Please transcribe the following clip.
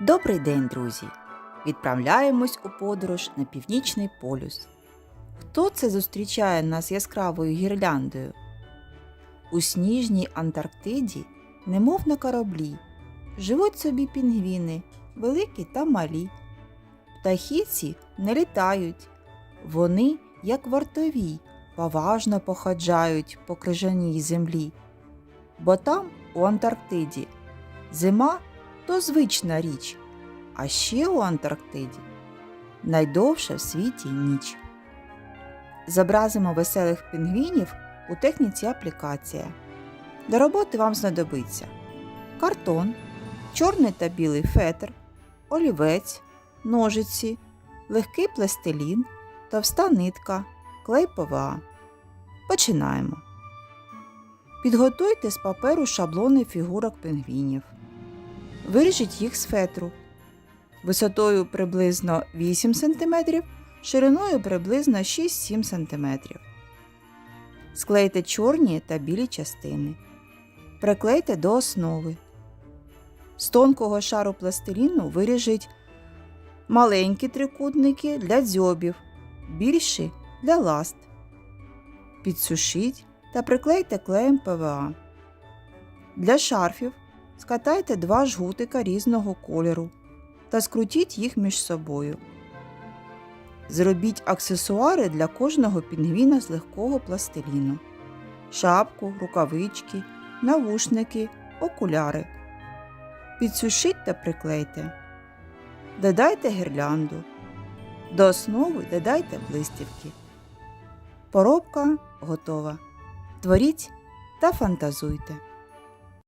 Добрий день, друзі! Відправляємось у подорож на північний полюс. Хто це зустрічає нас яскравою гірляндою? У сніжній Антарктиді, немов на кораблі, живуть собі пінгвіни, великі та малі. Птахи ці не літають. Вони, як вартові, поважно походжають по крижаній землі. Бо там, у Антарктиді, зима то звична річ, а ще у Антарктиді найдовша в світі ніч. Зобразимо веселих пінгвінів у техніці аплікація. До роботи вам знадобиться картон, чорний та білий фетр, олівець, ножиці, легкий пластилін, товста нитка, клей ПВА. Починаємо. Підготуйте з паперу шаблони фігурок пінгвінів. Виріжіть їх з фетру висотою приблизно 8 см, шириною приблизно 6-7 см. Склейте чорні та білі частини. Приклейте до основи. З тонкого шару пластиліну виріжіть маленькі трикутники для дзьобів, більші для ласт. Підсушіть та приклейте клеєм ПВА. Для шарфів скатайте два жгутика різного кольору та скрутіть їх між собою. Зробіть аксесуари для кожного пінгвіна з легкого пластиліну: шапку, рукавички, навушники, окуляри. Підсушіть та приклейте. Додайте гірлянду. До основи додайте блистівки. Поробка готова. Творіть та фантазуйте.